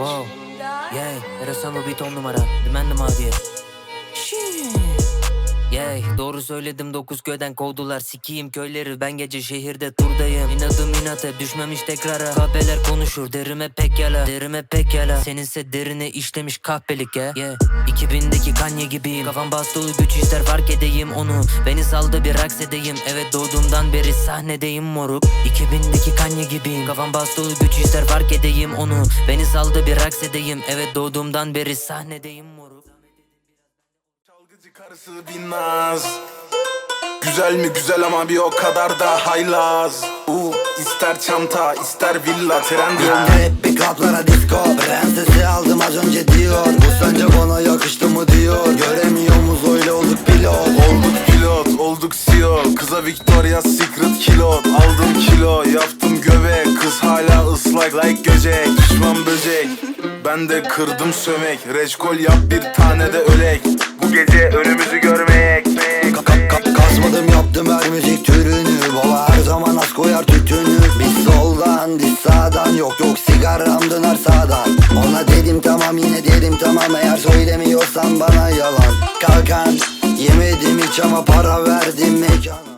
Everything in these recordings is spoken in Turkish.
Wow. Yeah, Erasamo bir ton numara. Dümendim abiye. Yey doğru söyledim dokuz köyden kovdular. Sikiyim köyleri ben gece şehirde turdayım. İnadım inat hep düşmemiş tekrara. Kahpeler konuşur derime pek yala Derime pek yala Seninse derine işlemiş kahpelik ya. Yeah. 2000'deki Kanye gibiyim. Kafam bastolu güç ister fark edeyim onu. Beni saldı bir raks edeyim. Evet doğduğumdan beri sahnedeyim moruk. 2000'deki Kanye gibiyim. Kafam bastolu güç ister fark edeyim onu. Beni saldı bir raks edeyim. Evet doğduğumdan beri sahnedeyim moruk Çalgıcı karısı Binnaz Güzel mi güzel ama bir o kadar da haylaz. Uh, ister çanta ister villa trend yol Hep bir kaplara disco Prensesi aldım az önce diyor Bu sence bana yakıştı mı diyor Göremiyor muz öyle olduk pilot? Olduk pilot olduk CEO Kıza Victoria Secret kilot Aldım kilo yaptım göbek Kız hala ıslak like göcek Düşman böcek. Ben de kırdım sömek. Reçkol yap bir tane de ölek türünü Baba her zaman az koyar tütünü. Biz soldan biz sağdan Yok yok sigaram döner sağdan. Ona dedim tamam yine dedim tamam Eğer söylemiyorsan bana yalan. Kalkan yemedim hiç ama para verdim mekana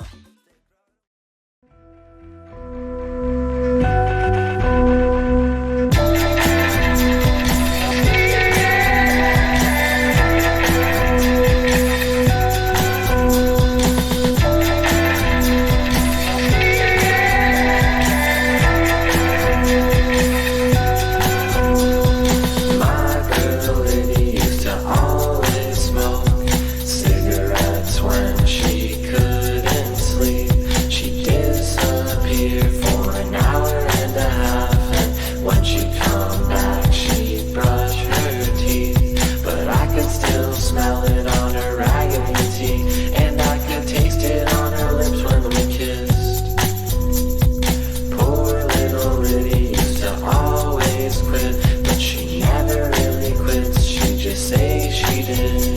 say she did.